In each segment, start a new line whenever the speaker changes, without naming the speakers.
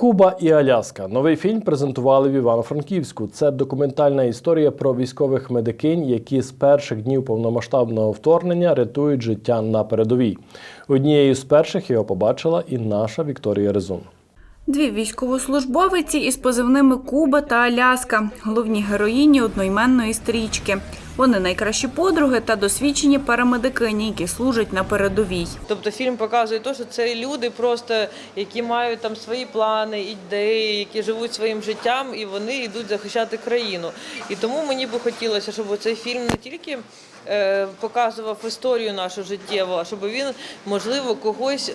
Куба і Аляска. Новий фільм презентували в Івано-Франківську. Це документальна історія про військових медикинь, які з перших днів повномасштабного вторгнення рятують життя на передовій. Однією з перших його побачила і наша Вікторія Резун.
Дві військовослужбовиці із позивними Куба та Аляска, головні героїні одноіменної стрічки. Вони найкращі подруги та досвідчені парамедикині, які служать на передовій.
Тобто фільм показує те, що це люди, просто які мають там свої плани, ідеї, які живуть своїм життям, і вони йдуть захищати країну. І тому мені би хотілося, щоб цей фільм не тільки е, показував історію нашу життєву, щоб він, можливо, когось.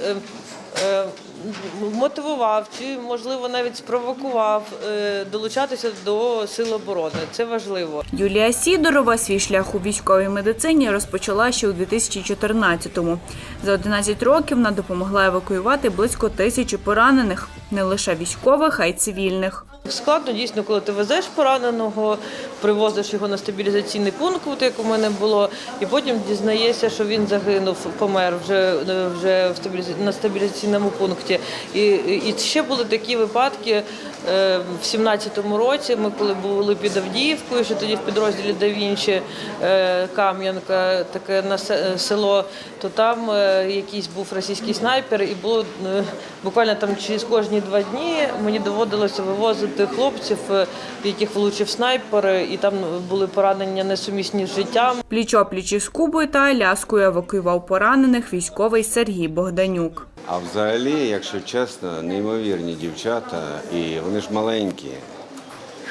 Мотивував чи можливо навіть спровокував е, долучатися до сил оборони. Це важливо.
Юлія Сідорова свій шлях у військовій медицині розпочала ще у 2014-му. За 11 років вона допомогла евакуювати близько тисячі поранених, не лише військових, а й цивільних.
Складно дійсно, коли ти везеш пораненого, привозиш його на стабілізаційний пункт, як у мене було, і потім дізнаєшся, що він загинув, помер вже, вже в стабіліза- на стабілізаційному пункті. І, і ще були такі випадки е, в 17-му році. Ми коли були під Авдіївкою, що тоді в підрозділі Да Вінчі е, Кам'янка, таке насе- село, то там е, якийсь був російський снайпер, і було е, буквально там через кожні два дні мені доводилося вивозити хлопців, е, в яких влучив снайпер, і там були поранення несумісні з життям.
Пліч-опліч із Кубою та Аляскою евакуював поранених військовий Сергій Богданюк.
А взагалі, якщо чесно, неймовірні дівчата, і вони ж маленькі.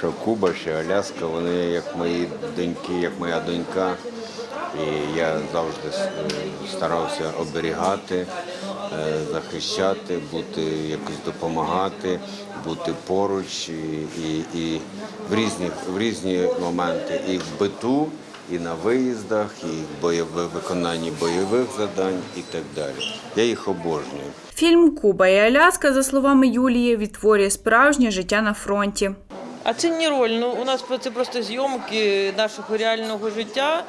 Що Куба, що Аляска, вони як мої доньки, як моя донька. І я завжди старався оберігати, е, захищати, бути якось допомагати, бути поруч і, і, і в різні, в різні моменти. І в биту, і на виїздах, і в виконанні бойових завдань і так далі. Я їх обожнюю.
Фільм Куба і Аляска, за словами Юлії, відтворює справжнє життя на фронті.
А це не роль. Ну у нас це просто зйомки нашого реального життя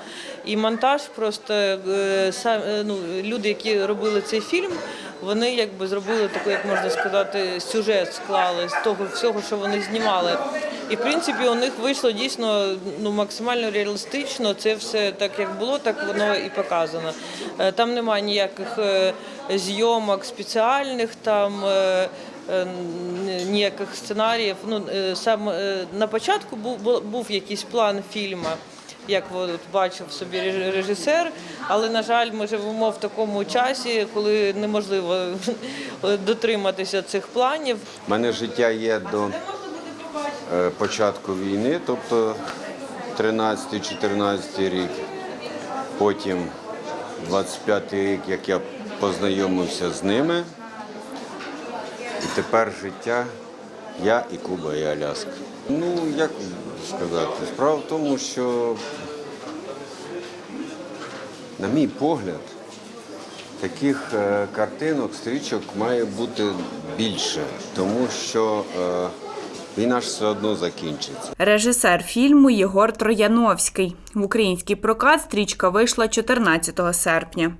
і монтаж. Просто е, сам е, ну, люди, які робили цей фільм, вони якби зробили таку, як можна сказати, сюжет склали з того всього, що вони знімали. І в принципі у них вийшло дійсно ну максимально реалістично. Це все так, як було, так воно і показано. Е, Там немає ніяких зйомок спеціальних там. Е, ніяких сценаріїв. Ну е, сам е, на початку був був- був якийсь план фільму. Як от бачив собі режисер, але на жаль, ми живемо в такому часі, коли неможливо дотриматися цих планів.
У мене життя є до початку війни, тобто 13-14 рік, потім 25 рік, як я познайомився з ними. І тепер життя я і Куба, і Аляска. Ну, як сказати, справа в тому, що, на мій погляд, таких е, картинок, стрічок має бути більше, тому що е, війна ж все одно закінчиться.
Режисер фільму Єгор Трояновський. В український прокат стрічка вийшла 14 серпня.